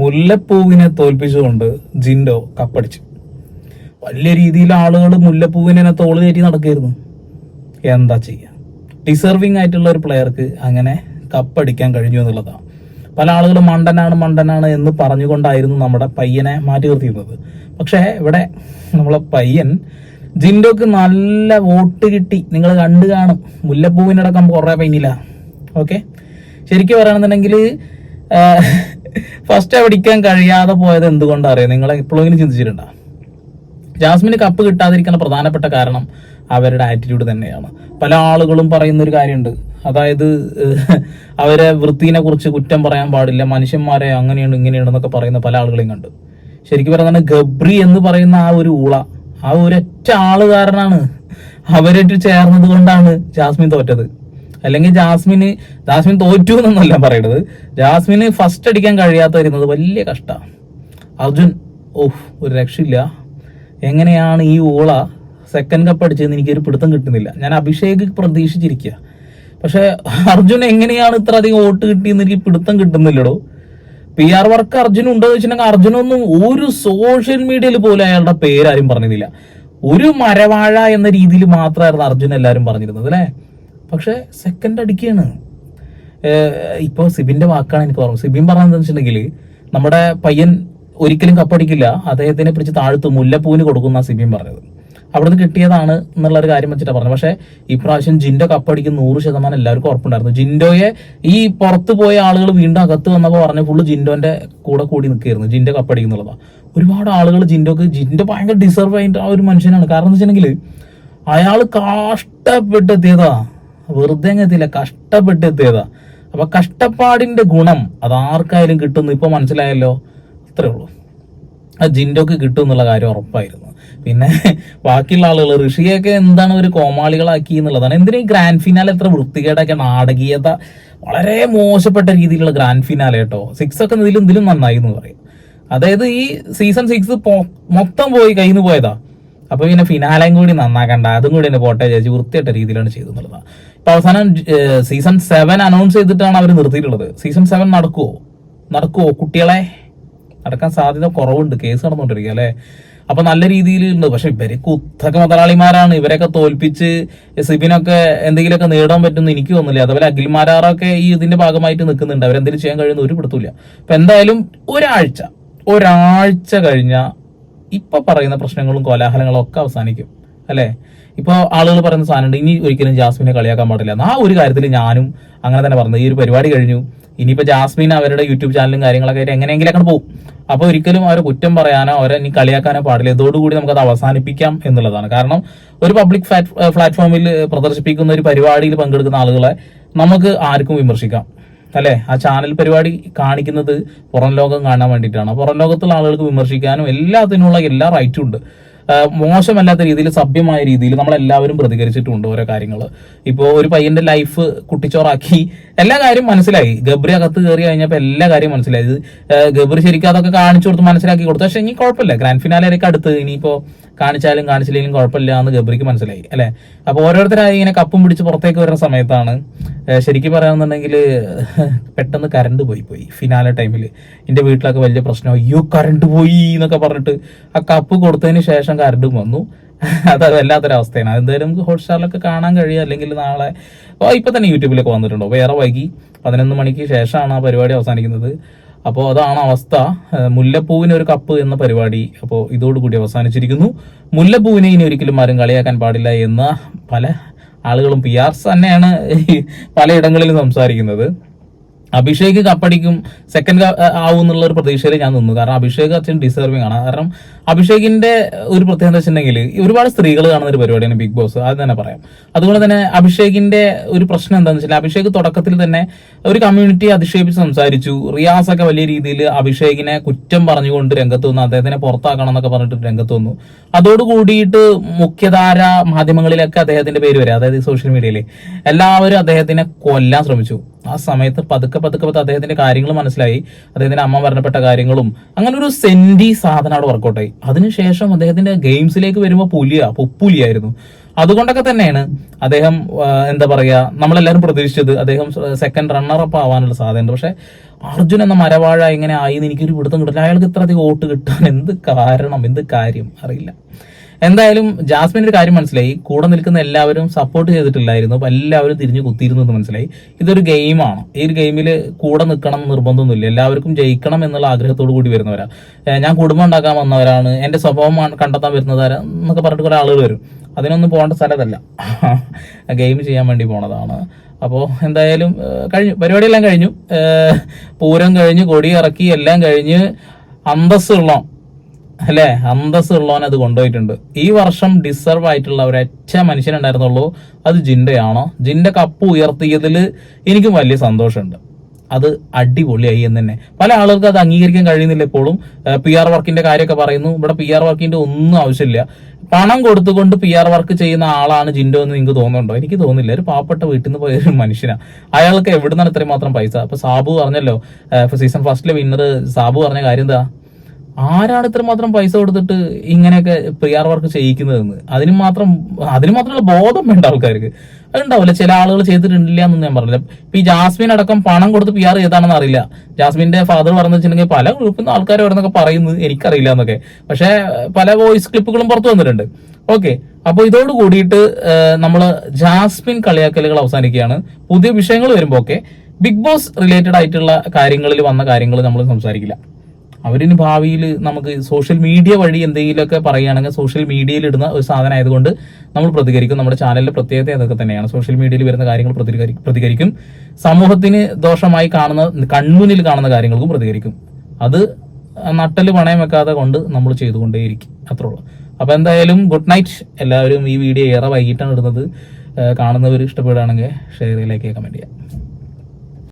മുല്ലപ്പൂവിനെ തോൽപ്പിച്ചുകൊണ്ട് ജിൻഡോ കപ്പടിച്ചു. വലിയ രീതിയിൽ ആളുകൾ മുല്ലപ്പൂവിനെ തോൾ കയറ്റി നടക്കായിരുന്നു എന്താ ചെയ്യുക ഡിസർവിങ് ആയിട്ടുള്ള ഒരു പ്ലെയർക്ക് അങ്ങനെ കപ്പടിക്കാൻ കഴിഞ്ഞു എന്നുള്ളതാണ് പല ആളുകളും മണ്ടനാണ് മണ്ടനാണ് എന്ന് പറഞ്ഞുകൊണ്ടായിരുന്നു നമ്മുടെ പയ്യനെ മാറ്റി നിർത്തിയിരുന്നത്. പക്ഷേ ഇവിടെ നമ്മളെ പയ്യൻ ജിൻഡോക്ക് നല്ല വോട്ട് കിട്ടി. നിങ്ങൾ കണ്ടു കാണും. മുല്ലപ്പൂവിനടക്കം കുറേ പൈനില്ല ഓക്കെ? ശരിക്കും പറയുകയാണെന്നുണ്ടെങ്കിൽ ഫസ്റ്റ് അടിക്കാൻ കഴിയാതെ പോയത് എന്തുകൊണ്ടാണ് അറിയാം? നിങ്ങൾ എപ്പോഴെങ്കിലും ചിന്തിച്ചിട്ടുണ്ടോ? ജാസ്മിന് കപ്പ് കിട്ടാതിരിക്കുന്ന പ്രധാനപ്പെട്ട കാരണം അവരുടെ ആറ്റിറ്റ്യൂഡ് തന്നെയാണ്. പല ആളുകളും പറയുന്ന ഒരു കാര്യമുണ്ട്. അതായത് അവരെ വൃത്തിനെ കുറിച്ച് കുറ്റം പറയാൻ പാടില്ല. മനുഷ്യന്മാരെ അങ്ങനെയാണ് ഇങ്ങനെയാണ് എന്നൊക്കെ പറയുന്ന പല ആളുകളെയും കണ്ട്. ശരിക്കും പറഞ്ഞാൽ ഗബ്രി എന്ന് പറയുന്ന ആ ഒരു ഊള ആ ഒരൊറ്റ ആൾ കാരണമാണ് അവരായിട്ട് ചേർന്നത് കൊണ്ടാണ് ജാസ്മിൻ തോറ്റത്. അല്ലെങ്കിൽ ജാസ്മിന് ജാസ്മിൻ തോറ്റു എന്നല്ല പറയണത്. ജാസ്മിന് ഫസ്റ്റ് അടിക്കാൻ കഴിയാത്ത വരുന്നത് വലിയ കഷ്ടമാണ് അർജുൻ ഓഹ് ഒരു രക്ഷയില്ല. എങ്ങനെയാണ് ഈ ഓള സെക്കൻഡ് കപ്പ് അടിച്ചതെന്ന് എനിക്കൊരു പിടുത്തം കിട്ടുന്നില്ല. ഞാൻ അഭിഷേക് പ്രതീക്ഷിച്ചിരിക്കുക പക്ഷെ അർജുൻ എങ്ങനെയാണ് ഇത്ര അധികം വോട്ട് കിട്ടിയെന്ന് എനിക്ക് പിടുത്തം കിട്ടുന്നില്ലടോ. പി ആർ വർക്ക് അർജുൻ ഉണ്ടോ എന്ന് വെച്ചിട്ടുണ്ടെങ്കിൽ അർജുനൊന്നും ഒരു സോഷ്യൽ മീഡിയയിൽ പോലും അയാളുടെ പേരാരും പറഞ്ഞിരുന്നില്ല. ഒരു മരവാഴ എന്ന രീതിയിൽ മാത്രമായിരുന്നു അർജുൻ എല്ലാവരും പറഞ്ഞിരുന്നത് അല്ലേ? പക്ഷെ സെക്കൻഡ് അടിക്കുകയാണ് ഇപ്പൊ സിബിന്റെ വാക്കാണ് എനിക്ക് ഓർമ്മ. സിബിൻ പറഞ്ഞതെന്ന് വെച്ചിട്ടുണ്ടെങ്കിൽ നമ്മുടെ പയ്യൻ ഒരിക്കലും കപ്പടിക്കില്ല അദ്ദേഹത്തിനെ പിടിച്ച് താഴ്ത്തു. മുല്ലപ്പൂവിന് കൊടുക്കുന്ന സിബിൻ പറഞ്ഞത്. അവിടുന്ന് കിട്ടിയതാണ് എന്നുള്ള ഒരു കാര്യം വെച്ചിട്ടാണ് പറഞ്ഞത്. പക്ഷേ ഇപ്രാവശ്യം ജിൻഡോ കപ്പടിക്കും നൂറ് ശതമാനം എല്ലാവർക്കും ഉറപ്പുണ്ടായിരുന്നു. ജിൻഡോയെ ഈ പുറത്ത് പോയ ആളുകൾ വീണ്ടും അകത്ത് വന്നപ്പോൾ പറഞ്ഞ ഫുള്ള് ജിൻഡോന്റെ കൂടെ കൂടി നിൽക്കുകയായിരുന്നു. ജിൻഡോ കപ്പടിക്കുന്നുള്ളതാണ് ഒരുപാട് ആളുകൾ ജിൻഡോക്ക് ജിൻഡോ ഭയങ്കര ഡിസർവ് ആയിട്ട് ആ ഒരു മനുഷ്യനാണ്. കാരണം എന്ന് വെച്ചിട്ടുണ്ടെങ്കിൽ അയാൾ കഷ്ടപ്പെട്ടെത്തിയതാ വെറുതെ അങ്ങ് കഷ്ടപ്പെട്ട് കഷ്ടപ്പെട്ടെത്തിയതാ അപ്പൊ കഷ്ടപ്പാടിന്റെ ഗുണം അത് ആർക്കായാലും കിട്ടുന്നു. ഇപ്പൊ മനസ്സിലായല്ലോ? അത്രേ ഉള്ളൂ. ആ ജിൻഡോക്ക് കിട്ടും എന്നുള്ള കാര്യം ഉറപ്പായിരുന്നു. പിന്നെ ബാക്കിയുള്ള ആളുകൾ ഋഷിയൊക്കെ എന്താണ് ഒരു കോമാളികളാക്കി എന്നുള്ളതാണ്. എന്തിനാ ഈ ഗ്രാൻഡ് ഫിനാലെ എത്ര വൃത്തികേടൊക്കെ നാടകീയത? വളരെ മോശപ്പെട്ട രീതിയിലുള്ള ഗ്രാൻഡ് ഫിനാലെ കേട്ടോ. സിക്സ് ഒക്കെ ഇതിലും ഇതിലും നന്നായി എന്ന് പറയും. അതായത് ഈ സീസൺ സിക്സ് മൊത്തം പോയി കയ്യിൽ നിന്ന് പോയതാ. അപ്പൊ പിന്നെ ഫിനാലയും കൂടി നന്നാക്കണ്ട. അതും കൂടി എന്നെ പോട്ടെ ചേച്ചി വൃത്തിയായിട്ട രീതിയിലാണ് ചെയ്തെന്നുള്ളതാണ് ഇപ്പൊ അവസാനം സീസൺ സെവൻ അനൗൺസ് ചെയ്തിട്ടാണ് അവർ നിർത്തിയിട്ടുള്ളത്. സീസൺ സെവൻ നടക്കുമോ നടക്കുമോ കുട്ടികളെ നടക്കാൻ സാധ്യത കുറവുണ്ട്. കേസ് നടന്നുകൊണ്ടിരിക്കുക അല്ലെ? അപ്പൊ നല്ല രീതിയിലുണ്ട്. പക്ഷെ ഇവർ കുത്തക മുതലാളിമാരാണ്. ഇവരൊക്കെ തോൽപ്പിച്ച് സിബിനൊക്കെ എന്തെങ്കിലുമൊക്കെ നേടാൻ പറ്റുമെന്ന് എനിക്ക് തോന്നുന്നില്ല. അതുപോലെ അഖിൽമാരാറൊക്കെ ഈ ഇതിന്റെ ഭാഗമായിട്ട് നിൽക്കുന്നുണ്ട്. അവരെന്തെങ്കിലും ചെയ്യാൻ കഴിയുന്ന ഒരു പിടുത്തമില്ല അപ്പൊ എന്തായാലും ഒരാഴ്ച ഒരാഴ്ച കഴിഞ്ഞ ഇപ്പൊ പറയുന്ന പ്രശ്നങ്ങളും കോലാഹലങ്ങളും ഒക്കെ അവസാനിക്കും അല്ലേ? ഇപ്പൊ ആളുകൾ പറയുന്ന സാധനമുണ്ട് ഇനി ഒരിക്കലും ജാസ്മിനെ കളിയാക്കാൻ പാടില്ല. ആ ഒരു കാര്യത്തിൽ ഞാനും അങ്ങനെ തന്നെ പറഞ്ഞു ഈ ഒരു പരിപാടി കഴിഞ്ഞു. ഇനിയിപ്പോ ജാസ്മിൻ അവരുടെ യൂട്യൂബ് ചാനലും കാര്യങ്ങളൊക്കെ ആയിട്ട് എങ്ങനെയെങ്കിലും പോകും അപ്പോൾ ഒരിക്കലും അവരെ കുറ്റം പറയാനോ അവരെ ഇനി കളിയാക്കാനോ പാടില്ല. ഇതോടുകൂടി നമുക്കത് അവസാനിപ്പിക്കാം എന്നുള്ളതാണ്. കാരണം ഒരു പബ്ലിക് പ്ലാറ്റ്ഫോമിൽ പ്രദർശിപ്പിക്കുന്ന ഒരു പരിപാടിയിൽ പങ്കെടുക്കുന്ന ആളുകളെ നമുക്ക് ആർക്കും വിമർശിക്കാം. അല്ലെ? ആ ചാനൽ പരിപാടി കാണിക്കുന്നത് പുറം ലോകം കാണാൻ വേണ്ടിയിട്ടാണ്. പുറം ലോകത്തുള്ള ആളുകൾക്ക് വിമർശിക്കാനും എല്ലാത്തിനുള്ള എല്ലാ റൈറ്റും ഉണ്ട്. മോശമല്ലാത്ത രീതിയിൽ സഭ്യമായ രീതിയിൽ നമ്മളെല്ലാവരും പ്രതികരിച്ചിട്ടുണ്ട് ഓരോ കാര്യങ്ങൾ. ഇപ്പോൾ ഒരു പയ്യന്റെ ലൈഫ് കുട്ടിച്ചോറാക്കി. എല്ലാ കാര്യം മനസ്സിലായി. ഗബ്രി അകത്ത് കയറി കഴിഞ്ഞപ്പോൾ എല്ലാ കാര്യം മനസ്സിലായി. ഗബ്രി ശരിക്കും അതൊക്കെ കാണിച്ചു കൊടുത്ത് മനസ്സിലാക്കി കൊടുത്തു. പക്ഷെ ഇനി കുഴപ്പമില്ല. ഗ്രാൻഡ് ഫിനാലേക്ക് അടുത്ത്. ഇനിയിപ്പോ കാണിച്ചാലും കാണിച്ചില്ലെങ്കിലും കുഴപ്പമില്ല എന്ന് ഗബ്രിക്ക് മനസ്സിലായി അല്ലെ? അപ്പൊ ഓരോരുത്തരായി ഇങ്ങനെ കപ്പും പിടിച്ച് പുറത്തേക്ക് വരുന്ന സമയത്താണ് ശരിക്കും പറയാന്നുണ്ടെങ്കിൽ പെട്ടെന്ന് കറണ്ട് പോയി പോയി. ഫിനാലെ ടൈമിൽ എന്റെ വീട്ടിലൊക്കെ വലിയ പ്രശ്നം അയ്യോ കറണ്ട് പോയി എന്നൊക്കെ പറഞ്ഞിട്ട് ആ കപ്പ് കൊടുത്തതിന് ശേഷം കറണ്ടും വന്നു. അത് വല്ലാത്തൊരവസ്ഥയാണ്. അതെന്തായാലും നമുക്ക് ഹോട്ട്സ്റ്റാറിലൊക്കെ കാണാൻ കഴിയുക അല്ലെങ്കിൽ നാളെ ഇപ്പൊ തന്നെ യൂട്യൂബിലൊക്കെ വന്നിട്ടുണ്ടോ? വേറെ വൈകി പതിനൊന്ന് മണിക്ക് ശേഷമാണ് ആ പരിപാടി അവസാനിക്കുന്നത്. അപ്പോൾ അതാണ് അവസ്ഥ. മുല്ലപ്പൂവിന് ഒരു കപ്പ് എന്ന പരിപാടി അപ്പോൾ ഇതോടുകൂടി അവസാനിച്ചിരിക്കുന്നു. മുല്ലപ്പൂവിനെ ഇനി ഒരിക്കലും ആരും കളിയാക്കാൻ പാടില്ല എന്ന പല ആളുകളും പി ആർസ് തന്നെയാണ് പലയിടങ്ങളിലും സംസാരിക്കുന്നത്. അഭിഷേക് കപ്പടിക്കും സെക്കൻഡ് ആവും എന്നുള്ള ഒരു പ്രതീക്ഷയിൽ ഞാൻ നിന്നു. കാരണം അഭിഷേക് അച്ഛൻ ഡിസേർവിംഗ് ആണ്. കാരണം അഭിഷേകിന്റെ ഒരു പ്രത്യേകത വെച്ചിട്ടുണ്ടെങ്കിൽ ഒരുപാട് സ്ത്രീകൾ കാണുന്ന ഒരു പരിപാടിയാണ് ബിഗ് ബോസ് അത് തന്നെ പറയാം. അതുപോലെ തന്നെ അഭിഷേകിന്റെ ഒരു പ്രശ്നം എന്താണെന്ന് വെച്ചാൽ അഭിഷേക് തുടക്കത്തിൽ തന്നെ ഒരു കമ്മ്യൂണിറ്റി അധിക്ഷേപിച്ച് സംസാരിച്ചു. റിയാസ് ഒക്കെ വലിയ രീതിയിൽ അഭിഷേകിനെ കുറ്റം പറഞ്ഞുകൊണ്ട് രംഗത്ത് വന്നു. അദ്ദേഹത്തിനെ പുറത്താക്കണം എന്നൊക്കെ പറഞ്ഞിട്ട് രംഗത്ത് വന്നു. അതോടുകൂടിയിട്ട് മുഖ്യധാര മാധ്യമങ്ങളിലൊക്കെ അദ്ദേഹത്തിന്റെ പേര് വരെ അതായത് സോഷ്യൽ മീഡിയയിൽ എല്ലാവരും അദ്ദേഹത്തിനെ കൊല്ലാൻ ശ്രമിച്ചു. ആ സമയത്ത് പതുക്കെ പതുക്കെ പതുക്കെ അദ്ദേഹത്തിന്റെ കാര്യങ്ങൾ മനസ്സിലായി. അദ്ദേഹത്തിന്റെ അമ്മ മരണപ്പെട്ട കാര്യങ്ങളും. അങ്ങനെ ഒരു സെന്റി സാധനം അവിടെ വർക്കൗട്ടായി അതിനുശേഷം അദ്ദേഹത്തിന്റെ ഗെയിംസിലേക്ക് വരുമ്പോൾ പുലിയ പുപ്പുലിയായിരുന്നു. അതുകൊണ്ടൊക്കെ തന്നെയാണ് അദ്ദേഹം എന്താ പറയാ നമ്മളെല്ലാവരും പ്രതീക്ഷിച്ചത് അദ്ദേഹം സെക്കൻഡ് റണ്ണറപ്പ് ആവാനുള്ള സാധ്യതയുണ്ട്. പക്ഷെ അർജുൻ എന്ന മരവാഴ ഇങ്ങനെ ആയി എന്ന് എനിക്കൊരു പിടുത്തം കിട്ടില്ല. അയാൾക്ക് ഇത്രയധികം വോട്ട് കിട്ടാൻ എന്ത് കാരണം എന്ത് കാര്യം? അറിയില്ല. എന്തായാലും ജാസ്മിൻ ഒരു കാര്യം മനസ്സിലായി. കൂടെ നിൽക്കുന്ന എല്ലാവരും സപ്പോർട്ട് ചെയ്തിട്ടില്ലായിരുന്നു. അപ്പൊ എല്ലാവരും തിരിഞ്ഞു കുത്തിയിരുന്നു എന്ന് മനസ്സിലായി. ഇതൊരു ഗെയിമാണ് ഈ ഒരു ഗെയിമിൽ കൂടെ നിൽക്കണം നിർബന്ധമൊന്നുമില്ല. എല്ലാവർക്കും ജയിക്കണം എന്നുള്ള ആഗ്രഹത്തോടു കൂടി വരുന്നവരാ. ഞാൻ കുടുംബം ഉണ്ടാക്കാൻ വന്നവരാണ്. എന്റെ സ്വഭാവം കണ്ടെത്താൻ വരുന്നവരാ എന്നൊക്കെ പറഞ്ഞിട്ട് കുറെ ആളുകൾ വരും. അതിനൊന്നും പോകേണ്ട സ്ഥലത്തല്ല ഗെയിം ചെയ്യാൻ വേണ്ടി പോണതാണ്. അപ്പോൾ എന്തായാലും കഴിഞ്ഞു. പരിപാടിയെല്ലാം കഴിഞ്ഞു. പൂരം കഴിഞ്ഞ് കൊടി ഇറക്കി എല്ലാം കഴിഞ്ഞ് അന്തസ്സുള്ള അല്ലേ? അന്തസ് ഉള്ളവൻ അത് കൊണ്ടുപോയിട്ടുണ്ട്. ഈ വർഷം ഡിസർവ് ആയിട്ടുള്ള ഒരൊറ്റ മനുഷ്യനുണ്ടായിരുന്നുള്ളൂ അത് ജിൻഡയാണോ? ജിൻഡ കപ്പ് ഉയർത്തിയതിൽ എനിക്കും വലിയ സന്തോഷമുണ്ട്. അത് അടിപൊളിയായി എന്ന് തന്നെ. പല ആളുകൾക്ക് അത് അംഗീകരിക്കാൻ കഴിയുന്നില്ല ഇപ്പോഴും. പി ആർ വർക്കിന്റെ കാര്യമൊക്കെ പറയുന്നു. ഇവിടെ പി ആർ വർക്കിന്റെ ഒന്നും ആവശ്യമില്ല. പണം കൊടുത്തുകൊണ്ട് പി ആർ വർക്ക് ചെയ്യുന്ന ആളാണ് ജിൻഡോ എന്ന് നിങ്ങൾക്ക് തോന്നുന്നുണ്ടോ? എനിക്ക് തോന്നുന്നില്ല. ഒരു പാവപ്പെട്ട വീട്ടിൽ നിന്ന് പോയ ഒരു മനുഷ്യനാണ് അയാൾക്ക് എവിടെ നിന്നാണ് ഇത്രയും മാത്രം പൈസ? അപ്പൊ സാബു പറഞ്ഞല്ലോ സീസൺ ഫസ്റ്റിലെ വിന്നർ സാബു പറഞ്ഞ കാര്യം എന്താ? ആരാണ് ഇത്രമാത്രം പൈസ കൊടുത്തിട്ട് ഇങ്ങനെയൊക്കെ പി വർക്ക് ചെയ്യിക്കുന്നതെന്ന്? അതിന് മാത്രം അതിന് മാത്രമുള്ള ബോധം വേണ്ട ആൾക്കാർക്ക്. അതുണ്ടാവില്ല ചില ആളുകൾ ചെയ്തിട്ടില്ല എന്നൊന്നും ഞാൻ പറഞ്ഞില്ല. ഇപ്പൊ ഈ ജാസ്മിൻ അടക്കം പണം കൊടുത്ത് പി ആർ ചെയ്താണെന്ന് അറിയില്ല. ജാസ്മിന്റെ ഫാദർ പറഞ്ഞു വെച്ചിട്ടുണ്ടെങ്കിൽ പല ഗ്രൂപ്പിൽ നിന്ന് ആൾക്കാർ വരുന്നൊക്കെ പറയുന്നത് എനിക്കറിയില്ല എന്നൊക്കെ. പക്ഷെ പല വോയിസ് ക്ലിപ്പുകളും പുറത്തു വന്നിട്ടുണ്ട്. ഓക്കെ. അപ്പൊ ഇതോട് കൂടിയിട്ട് നമ്മൾ ജാസ്മിൻ കളിയാക്കലുകൾ അവസാനിക്കുകയാണ്. പുതിയ വിഷയങ്ങൾ വരുമ്പോൾ ഒക്കെ ബിഗ് ബോസ് റിലേറ്റഡ് ആയിട്ടുള്ള കാര്യങ്ങളിൽ വന്ന കാര്യങ്ങൾ നമ്മൾ സംസാരിക്കില്ല. അവരിനി ഭാവിയിൽ നമുക്ക് സോഷ്യൽ മീഡിയ വഴി എന്തെങ്കിലുമൊക്കെ പറയുകയാണെങ്കിൽ സോഷ്യൽ മീഡിയയിൽ ഇടുന്ന ഒരു സാധനം ആയതുകൊണ്ട് നമ്മൾ പ്രതികരിക്കും. നമ്മുടെ ചാനലിന്റെ പ്രത്യേകത അതൊക്കെ തന്നെയാണ്. സോഷ്യൽ മീഡിയയിൽ വരുന്ന കാര്യങ്ങൾ പ്രതികരി- പ്രതികരിക്കും. സമൂഹത്തിന് ദോഷമായി കാണുന്ന കൺമുന്നിൽ കാണുന്ന കാര്യങ്ങൾക്കും പ്രതികരിക്കും. അത് നട്ടൽ പണയം വെക്കാതെ കൊണ്ട് നമ്മൾ ചെയ്തുകൊണ്ടേയിരിക്കും. അത്രേ ഉള്ളൂ. അപ്പൊ എന്തായാലും ഗുഡ് നൈറ്റ് എല്ലാവരും ഈ വീഡിയോ ഏറെ വൈകിട്ടാണ് ഇടുന്നത്. കാണുന്നവർ ഇഷ്ടപ്പെടുകയാണെങ്കിൽ ഷെയർ ലൈക്ക് കമന്റ് ചെയ്യാം.